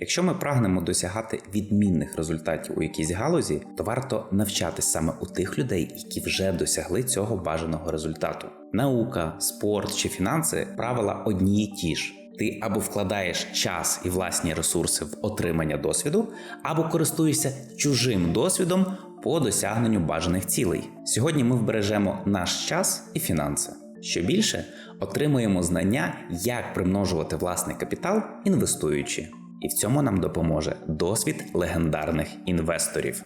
Якщо ми прагнемо досягати відмінних результатів у якійсь галузі, то варто навчатись саме у тих людей, які вже досягли цього бажаного результату. Наука, спорт чи фінанси правила одні й ті ж. Ти або вкладаєш час і власні ресурси в отримання досвіду, або користуєшся чужим досвідом по досягненню бажаних цілей. Сьогодні ми вбережемо наш час і фінанси. Що більше, отримуємо знання, як примножувати власний капітал, інвестуючи. І в цьому нам допоможе досвід легендарних інвесторів.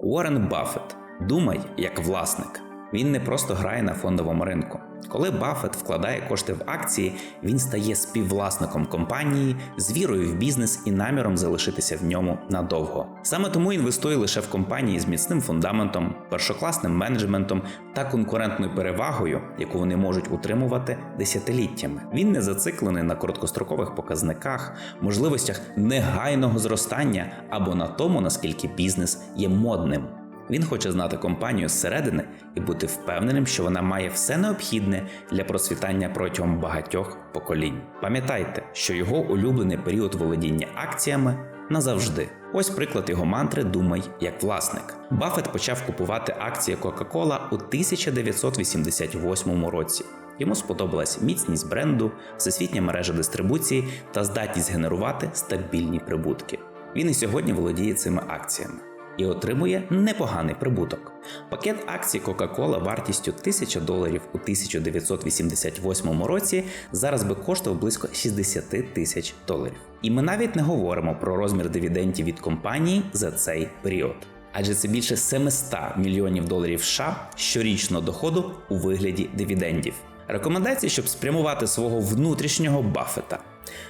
Уоррен Баффет. Думай як власник. Він не просто грає на фондовому ринку. Коли Баффет вкладає кошти в акції, він стає співвласником компанії з вірою в бізнес і наміром залишитися в ньому надовго. Саме тому інвестує лише в компанії з міцним фундаментом, першокласним менеджментом та конкурентною перевагою, яку вони можуть утримувати десятиліттями. Він не зациклений на короткострокових показниках, можливостях негайного зростання або на тому, наскільки бізнес є модним. Він хоче знати компанію зсередини і бути впевненим, що вона має все необхідне для процвітання протягом багатьох поколінь. Пам'ятайте, що його улюблений період володіння акціями назавжди. Ось приклад його мантри Думай як власник. Баффет почав купувати акції Coca-Cola у 1988 році. Йому сподобалась міцність бренду, всесвітня мережа дистрибуції та здатність генерувати стабільні прибутки. Він і сьогодні володіє цими акціями і отримує непоганий прибуток. Пакет акцій Coca-Cola вартістю 1000 доларів у 1988 році зараз би коштував близько 60 тисяч доларів. І ми навіть не говоримо про розмір дивідендів від компанії за цей період. Адже це більше 700 мільйонів доларів США щорічного доходу у вигляді дивідендів. Рекомендації, щоб спрямувати свого внутрішнього бафета.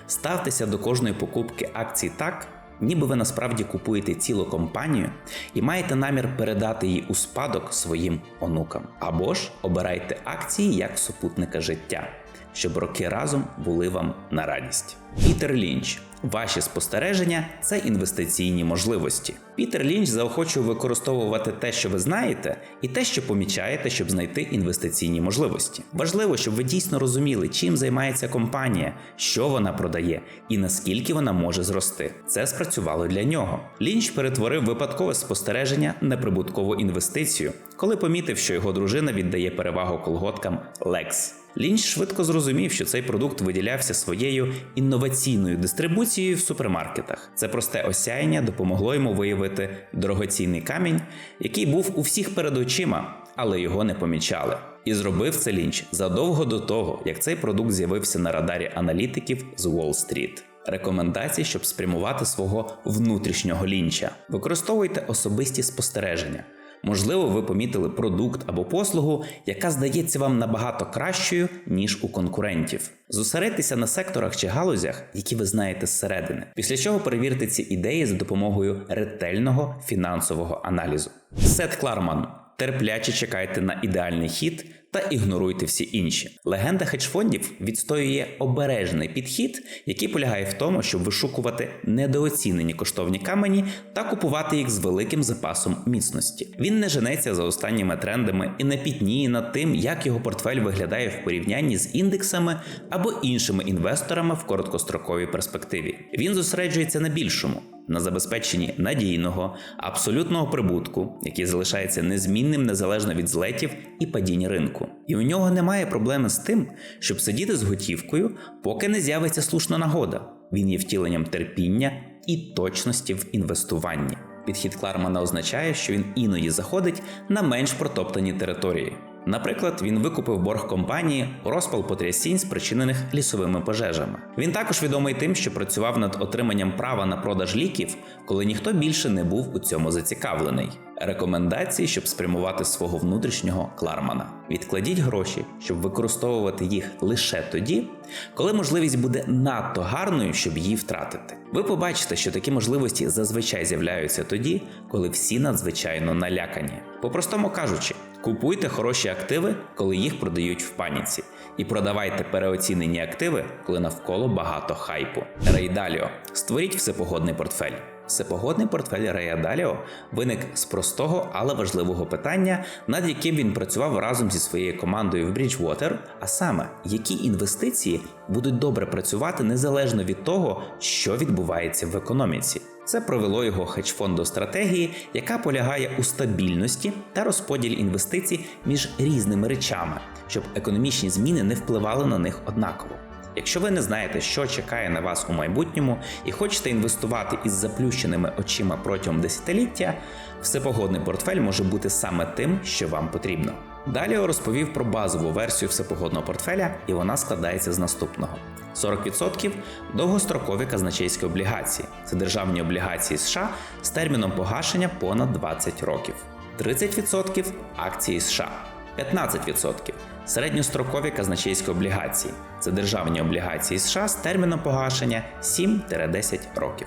Ставтеся до кожної покупки акцій так, ніби ви насправді купуєте цілу компанію і маєте намір передати її у спадок своїм онукам. Або ж обирайте акції як супутника життя, щоб роки разом були вам на радість. Пітер Лінч. Ваші спостереження це інвестиційні можливості. Пітер Лінч заохочує використовувати те, що ви знаєте, і те, що помічаєте, щоб знайти інвестиційні можливості. Важливо, щоб ви дійсно розуміли, чим займається компанія, що вона продає і наскільки вона може зрости. Це спрацювало для нього. Лінч перетворив випадкове спостереження на прибуткову інвестицію, коли помітив, що його дружина віддає перевагу колготкам Lex. Лінч швидко зрозумів, що цей продукт виділявся своєю інноваційною дистрибуцією в супермаркетах. Це просте осяяння допомогло йому виявити дорогоцінний камінь, який був у всіх перед очима, але його не помічали. І зробив це лінч задовго до того, як цей продукт з'явився на радарі аналітиків з Уолл-стріт. Рекомендації, щоб спрямувати свого внутрішнього лінча. Використовуйте особисті спостереження. Можливо, ви помітили продукт або послугу, яка здається вам набагато кращою, ніж у конкурентів. Зосередьтеся на секторах чи галузях, які ви знаєте зсередини. Після чого перевірте ці ідеї за допомогою ретельного фінансового аналізу. Сет Кларман. Терпляче чекайте на ідеальний хід та ігноруйте всі інші. Легенда хедж-фондів відстоює обережний підхід, який полягає в тому, щоб вишукувати недооцінені коштовні камені та купувати їх з великим запасом міцності. Він не женеться за останніми трендами і не пітніє над тим, як його портфель виглядає в порівнянні з індексами або іншими інвесторами в короткостроковій перспективі. Він зосереджується на більшому на забезпеченні надійного, абсолютного прибутку, який залишається незмінним незалежно від злетів і падінь ринку. І у нього немає проблеми з тим, щоб сидіти з готівкою, поки не з'явиться слушна нагода. Він є втіленням терпіння і точності в інвестуванні. Підхід Клармана означає, що він іноді заходить на менш протоптані території. Наприклад, він викупив борг компанії розпал потрясінь, спричинених лісовими пожежами. Він також відомий тим, що працював над отриманням права на продаж ліків, коли ніхто більше не був у цьому зацікавлений. Рекомендації, щоб спрямувати свого внутрішнього клармана. Відкладіть гроші, щоб використовувати їх лише тоді, коли можливість буде надто гарною, щоб її втратити. Ви побачите, що такі можливості зазвичай з'являються тоді, коли всі надзвичайно налякані. По-простому кажучи, купуйте хороші активи, коли їх продають в паніці, і продавайте переоцінені активи, коли навколо багато хайпу. Рейдаліо створіть всепогодний портфель. Всепогодний портфель Рея Даліо виник з простого, але важливого питання, над яким він працював разом зі своєю командою в Bridgewater, а саме, які інвестиції будуть добре працювати незалежно від того, що відбувається в економіці. Це привело його хедж-фонд до стратегії, яка полягає у стабільності та розподілі інвестицій між різними речами, щоб економічні зміни не впливали на них однаково. Якщо ви не знаєте, що чекає на вас у майбутньому і хочете інвестувати із заплющеними очима протягом десятиліття, всепогодний портфель може бути саме тим, що вам потрібно. Далі розповів про базову версію всепогодного портфеля, і вона складається з наступного: 40% довгострокові казначейські облігації. Це державні облігації США з терміном погашення понад 20 років, 30% акції США, 15% середньострокові казначейські облігації це державні облігації США з терміном погашення 7-10 років.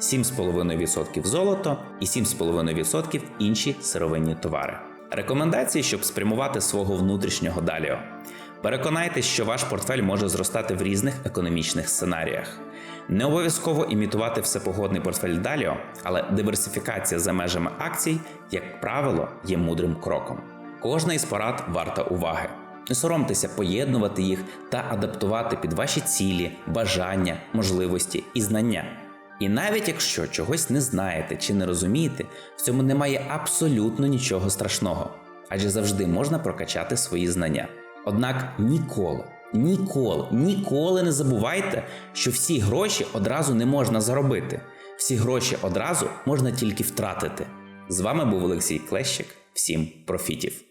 7,5% золото і 7,5% інші сировинні товари. Рекомендації, щоб спрямувати свого внутрішнього даліо. Переконайтесь, що ваш портфель може зростати в різних економічних сценаріях. Не обов'язково імітувати всепогодний портфель Даліо, але диверсифікація за межами акцій, як правило, є мудрим кроком. Кожна із порад варта уваги. Не соромтеся поєднувати їх та адаптувати під ваші цілі, бажання, можливості і знання. І навіть якщо чогось не знаєте чи не розумієте, в цьому немає абсолютно нічого страшного, адже завжди можна прокачати свої знання. Однак ніколи, ніколи, ніколи не забувайте, що всі гроші одразу не можна заробити. Всі гроші одразу можна тільки втратити. З вами був Олексій Клещик. Всім профітів!